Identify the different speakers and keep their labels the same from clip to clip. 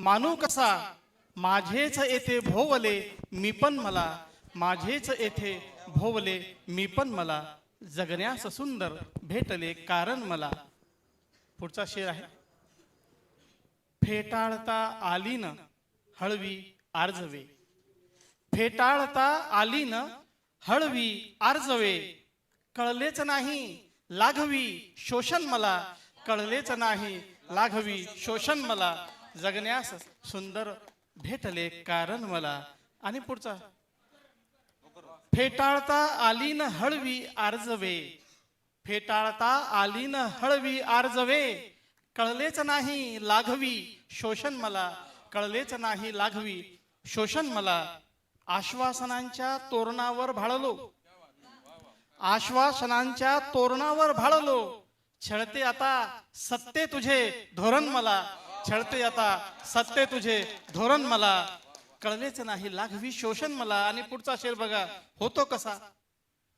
Speaker 1: मानू कसा? माझेच येथे भोवले मी पण मला. माझेच येथे भोवले मी पण मला. जगण्यास सुंदर भेटले कारण मला. पुढचा शेर आहे. फेटाळता आली न हळवी आर्जवे. फेटाळता आली न हळवी आर्जवे. कळलेच नाही लाघवी शोषण मला. कळलेच नाही लाघवी शोषण मला. जगण्यास सुंदर भेटले कारण मला. आणि पुढचा. फेटाळता आली न हळवी आर्जवे. फेटाळता आली न हळवी आर्जवे. कळलेच नाही लाघवी शोषण मला. कळलेच नाही लाघवी शोषण मला. आश्वासनांच्या तोरणावर भाळलो. आश्वासनांच्या तोरणावर भाळलो. छळते आता सत्ते तुझे धोरण मला. छळते आता सत्ते तुझे. धोरण मला. कळलेच नाही. लाघवी शोषण मला. आणि पुढचा शेर बघा होतो कसा?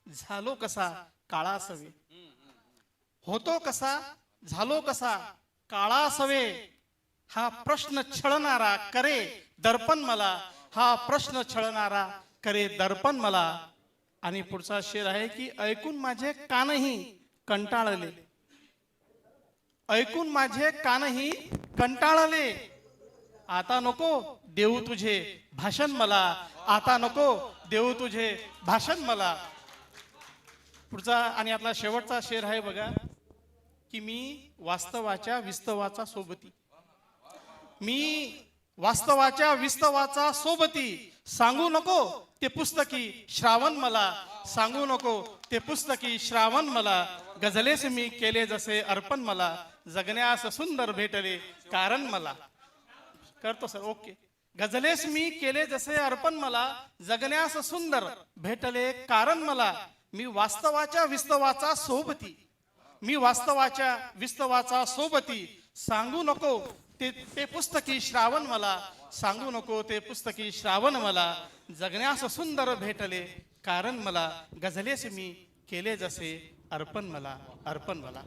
Speaker 1: झालो कसा? काळा सवे. होतो कसा? झालो कसा? काळा सवे. हा प्रश्न छळणारा करे दर्पण मला. हा प्रश्न छळणारा करे दर्पण मला. आणि पुढचा शेर आहे की ऐकून माझे कानही कंटाळले. ऐकून माझे कानही कंटाळले. आता नको देऊ तुझे भाषण मला. आता नको देऊ तुझे भाषण मला. पुढचा आणि आपला शेवटचा शेर आहे बघा की मी वास्तवाच्या विस्तवाचा सोबती. मी वास्तवाच्या विस्तवाचा सोबती. सांगू नको ते पुस्तकी श्रावण मला. सांगू नको ते पुस्तकी श्रावण मला. गझलेस मी केले जसे अर्पण मला. जगण्यास सुंदर भेटले कारण मला. करतो सर ओके. गझलेस मी केले जसे अर्पण मला. जगण्यास सुंदर भेटले कारण मला. मी वास्तवाच्या विस्तवाचा सोबती. मी वास्तवाच्या विस्तवाचा सोबती. सांगू नको ते ते पुस्तकी श्रावण मला सांगू नको ते पुस्तकी श्रावण मला जगण्यास सुंदर भेटले कारण मला गझलेस मी केले जसे अर्पण मला अर्पण मला.